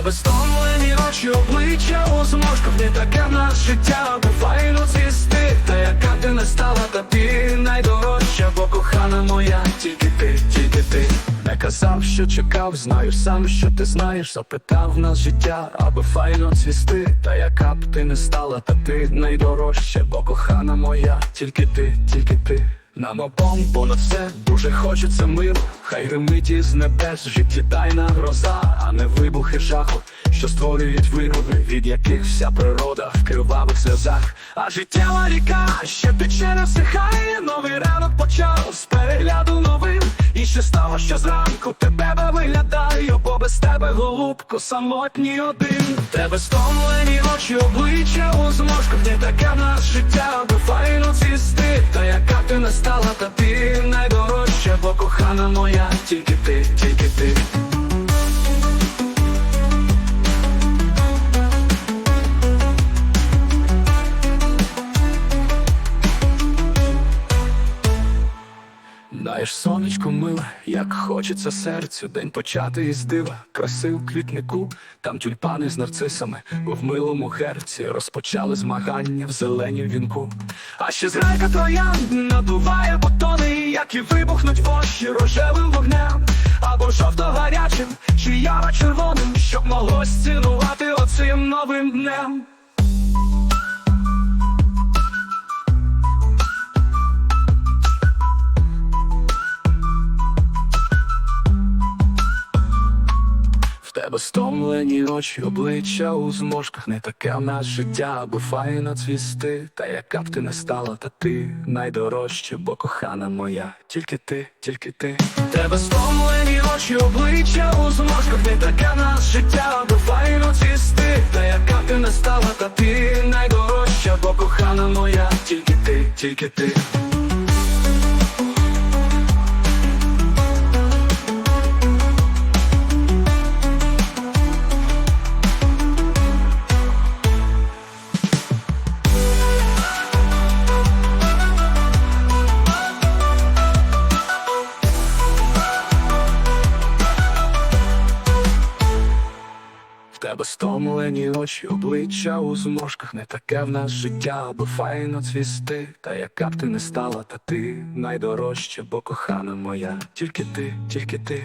тебе стомлені очі, обличчя у зможках Не таке нас життя, бо файно цвісти Та яка ти не стала, та ти найдорожча Бо кохана моя, тільки ти, тільки ти. Не казав, що чекав, знаю сам, що ти знаєш Запитав нас життя, аби файно цвісти. Та яка б ти не стала, та ти найдорожча Бо кохана моя, тільки ти, тільки ти нам обом понад все дуже хочеться миру, хай гримить із небес, тайна гроза, а не вибухи жаху, що створюють вироби, від яких вся природа в кривавих сльозах. А життєва ріка ще тече не всихає, новий ранок почав з перегляду новин. І ще стало, що зранку тебе виглядаю, бо без тебе голубко самотній один. Тебе стомлені очі, обличчя у зможках, не таке в нас життя, аби файно цвісти. Не стала, та ти найдорожча, бо кохана моя, тільки ти, тільки ти. Даєш сонечко миле, як хочеться серцю, день почати із дива, краси у квітнику, там тюльпани з нарцисами, в милому герці розпочали змагання в зеленім вінку. А ще зрайка троянд які вибухнуть в очі рожевим вогнем, або жовто-гарячим, чи яро-червоним, щоб могло стінувати оцим новим днем. Тебе стомлені очі, обличчя у зможках, не таке в нас життя, аби файно цвісти. Та яка б ти не стала, та ти найдорожча, бо кохана моя, тільки ти, тільки ти. Тебе стомлені очі, обличчя у зможках, не таке в нас життя, аби файно цвісти. Та яка б ти не стала, та ти найдорожча, бо кохана моя, тільки ти, тільки ти. Тебе стомлені очі, обличчя у зморшках не таке в нас життя, аби файно цвісти. Та яка б ти не стала, та ти найдорожча, бо кохана моя, тільки ти, тільки ти.